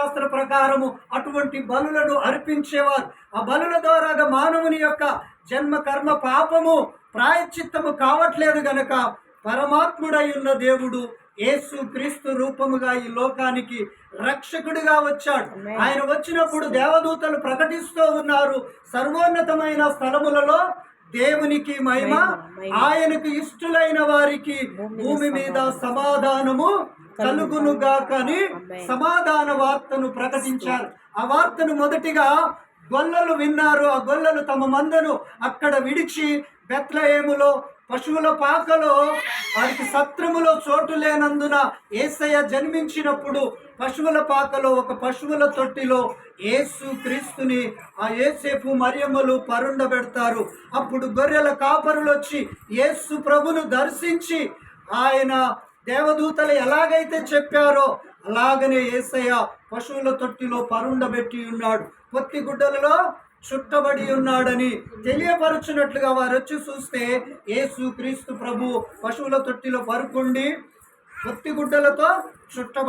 శాస్త్ర ప్రకారము అటువంటి బలులను అర్పించేవారు. ఆ బలుల ద్వారాగా మానవుని యొక్క జన్మ కర్మ పాపము ప్రాయశ్చిత్తము కావట్లేదు గనక పరమాత్ముడై ఉన్న దేవుడు యేసు క్రీస్తు రూపముగా ఈ లోకానికి రక్షకుడిగా వచ్చాడు. ఆయన వచ్చినప్పుడు దేవదూతలు ప్రకటిస్తూ ఉన్నారు. సర్వోన్నతమైన స్థలములలో దేవునికి మహిమ ఆయనకు ఇష్టలైన వారికి భూమి మీద సమాధానము కలుగునుగా కానీ సమాధాన వార్తను ప్రకటించారు. ఆ వార్తను మొదటిగా గొల్లలు విన్నారు. ఆ గొల్లలు తమ మందను అక్కడ విడిచి బెత్లయేములో పశువుల పాకలో వారికి సత్రములో చోటు లేనందున ఏసయ్య జన్మించినప్పుడు పశువుల పాకలో ఒక పశువుల తొట్టిలో ఏసు క్రీస్తుని ఆ ఏసేపు మరియమ్మలు పరుండబెడతారు. అప్పుడు గొర్రెల కాపరులు వచ్చి ఏసు ప్రభును దర్శించి ఆయన దేవదూతలు ఎలాగైతే చెప్పారో అలాగనే ఏసయ్య పశువుల తొట్టిలో పరుండబెట్టి ఉన్నాడు. పొత్తి గుడ్డలలో చుట్టబడి ఉన్నాడని తెలియపరచున్నట్లుగా వారు వచ్చి చూస్తే యేసు క్రీస్తు ప్రభు పశువుల తొట్టిలో పరుకుండి కొత్తి గుడ్డలతో చుట్టబడి